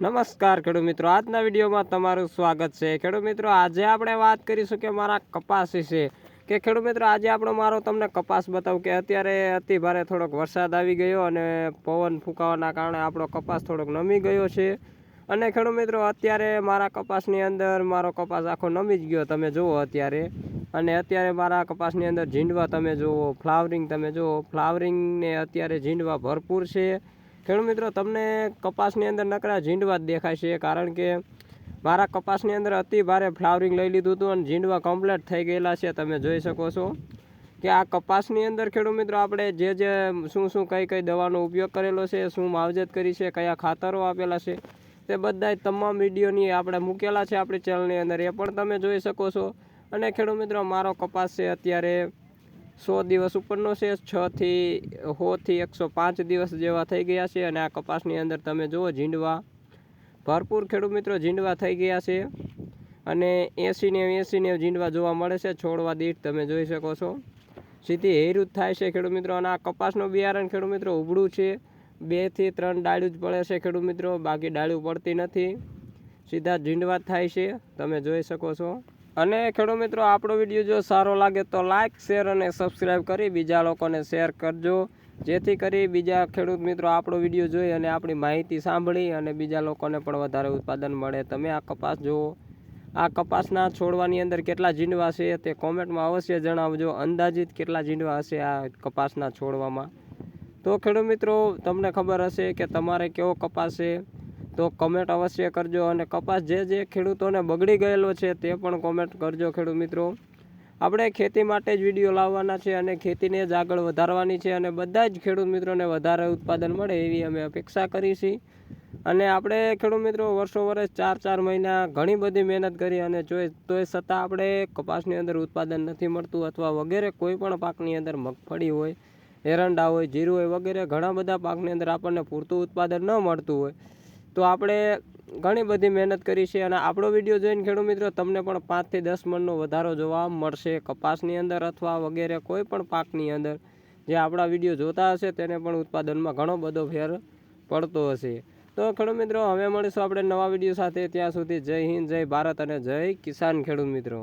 નમસ્કાર ખેડૂત મિત્રો, આજના વિડીયોમાં તમારું સ્વાગત છે. ખેડૂત મિત્રો, આજે આપણે વાત કરીશું કે મારા કપાસ વિશે. કે ખેડૂત મિત્રો, આજે આપણો મારો તમને કપાસ બતાવું કે અત્યારે અતિ ભારે થોડોક વરસાદ આવી ગયો અને પવન ફૂંકાવાના કારણે આપણો કપાસ થોડોક નમી ગયો છે. અને ખેડૂત મિત્રો, અત્યારે મારા કપાસની અંદર મારો કપાસ આખો નમી જ ગયો, તમે જુઓ અત્યારે. અને અત્યારે મારા કપાસની અંદર ઝીંડવા તમે જુઓ, ફ્લાવરિંગ તમે જુઓ, ફ્લાવરિંગને અત્યારે ઝીંડવા ભરપૂર છે. ખેડૂત મિત્રો, તમને કપાસની અંદર નકરા ઝીંડવા જ દેખાય છે, કારણ કે મારા કપાસની અંદર અતિ ભારે ફ્લાવરિંગ લઈ લીધું હતું અને ઝીંડવા કમ્પ્લીટ થઈ ગયેલા છે, તમે જોઈ શકો છો. કે આ કપાસની અંદર ખેડૂત મિત્રો, આપણે જે જે શું શું કઈ કઈ દવાનો ઉપયોગ કરેલો છે, શું માવજત કરી છે, કયા ખાતરો આપેલા છે, તે બધા તમામ વિડીયોની આપણે મૂકેલા છે આપણી ચેનલની અંદર. એ પણ તમે જોઈ શકો છો. અને ખેડૂત મિત્રો, મારો કપાસ છે અત્યારે સો દિવસ ઉપરનો છે છથી સોથી એકસો પાંચ દિવસ જેવા થઈ ગયા છે અને આ કપાસની અંદર તમે જુઓ ઝીંડવા. ભરપૂર ખેડૂત મિત્રો ઝીંડવા થઈ ગયા છે અને એંસીને ને એંસી ને ઝીંડવા જોવા મળે છે, છોડવા દીઠ તમે જોઈ શકો છો. સીધી હેરું થાય છે ખેડૂત મિત્રો અને આ કપાસનું બિયારણ ખેડૂત મિત્રો ઉબળું છે. બેથી ત્રણ ડાળું જ પડે છે ખેડૂત મિત્રો, બાકી ડાળું પડતી નથી. સીધા ઝીંડવા થાય છે, તમે જોઈ શકો છો. અને ખેડૂત મિત્રો, આપણો વીડિયો જો સારો લાગે તો લાઇક શેર અને સબસ્ક્રાઈબ કરી બીજા લોકોને શેર કરજો. જેથી કરી બીજા ખેડૂત મિત્રો આપણો વીડિયો જોઈ અને આપણી માહિતી સાંભળી અને બીજા લોકોને પણ વધારે ઉત્પાદન મળે. તમે આ કપાસ જુઓ. આ કપાસના છોડવાની અંદર કેટલા ઝીંડવા છે તે કોમેન્ટમાં અવશ્ય જણાવજો. અંદાજિત કેટલા ઝીંડવા હશે આ કપાસના છોડવામાં. તો ખેડૂત મિત્રો, તમને ખબર હશે કે તમારે કેવો કપાસ છે? તો કમેન્ટ અવશ્ય કરજો અને કપાસ જે જે ખેડૂતોને બગડી ગયેલો છે તે પણ કોમેન્ટ કરજો ખેડૂત મિત્રો. આપણે ખેતી માટે જ વીડિયો લાવવાના છે અને ખેતીને જ આગળ વધારવાની છે અને બધા જ ખેડૂત મિત્રોને વધારે ઉત્પાદન મળે એવી અમે અપેક્ષા કરી છીએ અને આપણે ખેડૂત મિત્રો વર્ષો વર્ષ ચાર ચાર મહિના ઘણી બધી મહેનત કરી અને જોઈ તોય છતાં આપણે કપાસની અંદર ઉત્પાદન નથી મળતું અથવા વગેરે કોઈ પણ પાકની અંદર મગફળી હોય, એરંડા હોય, જીરું હોય વગેરે ઘણા બધા પાકની અંદર આપણને પૂરતું ઉત્પાદન ન મળતું હોય. તો આપણે ઘણી બધી મહેનત કરી છે અને આપણો વીડિયો જોઈને ખેડૂત મિત્રો તમને પણ પાંચથી દસ મણનો વધારો જોવા મળશે. કપાસની અંદર અથવા વગેરે કોઈ પણ પાકની અંદર જે આપણા વીડિયો જોતા હશે તેને પણ ઉત્પાદનમાં ઘણો બધો ફેર પડતો હશે. તો ખેડૂત મિત્રો, હવે મળીશું આપણે નવા વીડિયો સાથે. ત્યાં સુધી જય હિન્દ, જય ભારત અને જય કિસાન ખેડૂત મિત્રો.